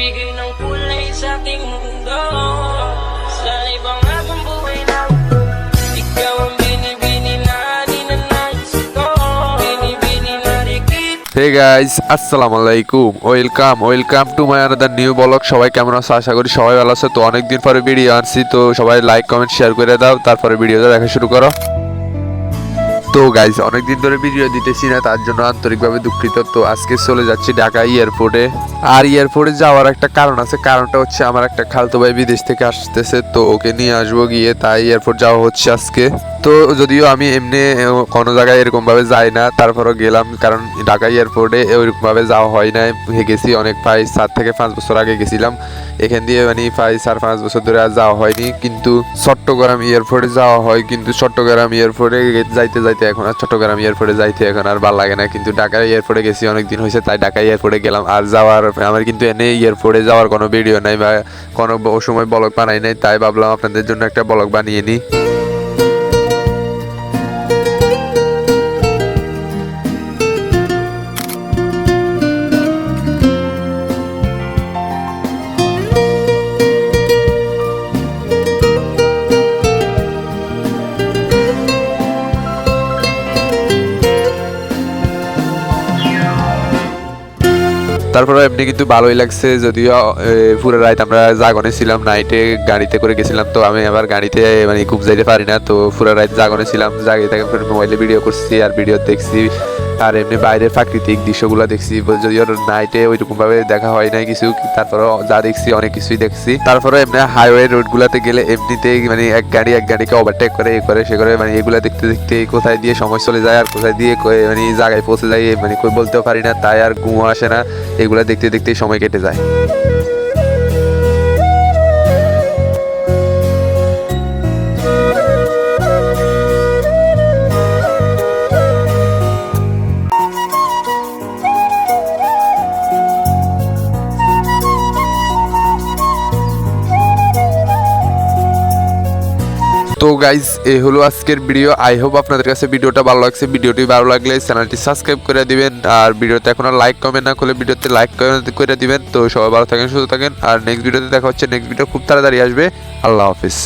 nagbigay ng kulay sa ating mundo. Sa ibang habang buhay na Ikaw ang binibini na ninanais ko Binibini na dikit Hey guys, আসসালামু আলাইকুম welcome welcome to my another new blog সবাই কেমন আছো? আশা করি সবাই ভালো আছো। তো অনেকদিন পরে ভিডিও আনছি তো সবাই লাইক কমেন্ট শেয়ার করে দাও। তারপরে ভিডিওটা দেখা শুরু করো। তো গাইজ অনেকদিন ধরে ভিডিও দিতেছি না, তার জন্য আন্তরিকভাবে দুঃখিত। তো আজকে চলে যাচ্ছি ঢাকা এয়ারপোর্টে আর এয়ারপোর্টে যাওয়ার একটা কারণ আছে, কারণটা হচ্ছে আমার একটা খালতো ভাই বিদেশ থেকে আসতেছে, তো ওকে নিয়ে আসব গিয়ে, তাই এয়ারপোর্ট যাওয়া হচ্ছে আজকে। তো যদিও আমি এমনি কোনো জায়গায় এরকমভাবে যাই না, তারপরও গেলাম, কারণ ঢাকা এয়ারপোর্টে ওইরকমভাবে যাওয়া হয় না গেছি অনেক প্রায় চার থেকে পাঁচ বছর আগে গেছিলাম। এখান দিয়ে মানে প্রায় চার, পাঁচ বছর ধরে আর যাওয়া হয়নি, কিন্তু চট্টগ্রাম এয়ারপোর্টে যাওয়া হয়, কিন্তু চট্টগ্রাম এয়ারপোর্টে যাইতে যাইতে এখন আর, চট্টগ্রাম এয়ারপোর্টে যাইতে এখন আর ভালো লাগে না। কিন্তু ঢাকা এয়ারপোর্টে গেছি অনেক দিন হয়েছে তাই ঢাকা এয়ারপোর্টে গেলাম। আর যাওয়ার, আমার কিন্তু এনে এয়ারপোর্টে যাওয়ার কোনো ভিডিও নাই বা কোনো সময় ব্লগ বানাই নাই, তাই ভাবলাম আপনাদের জন্য একটা ব্লগ বানিয়ে নিই। তারপরে এমনি কিন্তু ভালোই লাগছে, যদিও পুরো রাত আমরা জাগনে ছিলাম নাইটে গাড়িতে করে গেছিলাম, তো আমি আবার গাড়িতে মানে ঘুম যাইতে পারি না, তো পুরো রাত জাগনে ছিলাম, জাগিয়ে থাকে মোবাইলে ভিডিও করছি আর ভিডিও দেখছি। আর এমনি বাইরের প্রাকৃতিক দৃশ্যগুলো দেখছি যদিও নাইটে ওইরকম ভাবে দেখা হয় নাই কিছু তারপরে যা দেখছি, অনেক কিছুই দেখছি। তারপরে এমনি হাইওয়ে রোডগুলোতে গেলে এমনিতেই মানে এক গাড়ি, এক গাড়িকে ওভারটেক করে, এ করে, সে করে মানে এগুলা দেখতে দেখতে কোথায় দিয়ে সময় চলে যায় আর কোথায় দিয়ে মানে জায়গায় পৌঁছে যায় মানে বলতেও পারি না, তাই আর ঘুমও আসে না। এগুলা দেখতে দেখতে সময় কেটে যায়। তো গাইজ এই হলো আজকের ভিডিও আই হোপ আপনাদের কাছে ভিডিওটা ভালো লাগছে। ভিডিওটি ভালো লাগলে চ্যানেলটি সাবস্ক্রাইব করে দিবেন। আর ভিডিওতে এখন লাইক কমেন্ট না করলে ভিডিওতে লাইক করে দিবেন। তো সবাই ভালো থাকেন, সুস্থ থাকেন। আর নেক্সট ভিডিওতে দেখা হচ্ছে। নেক্সট ভিডিও খুব তাড়াতাড়ি আসবে। আল্লাহ হাফিজ।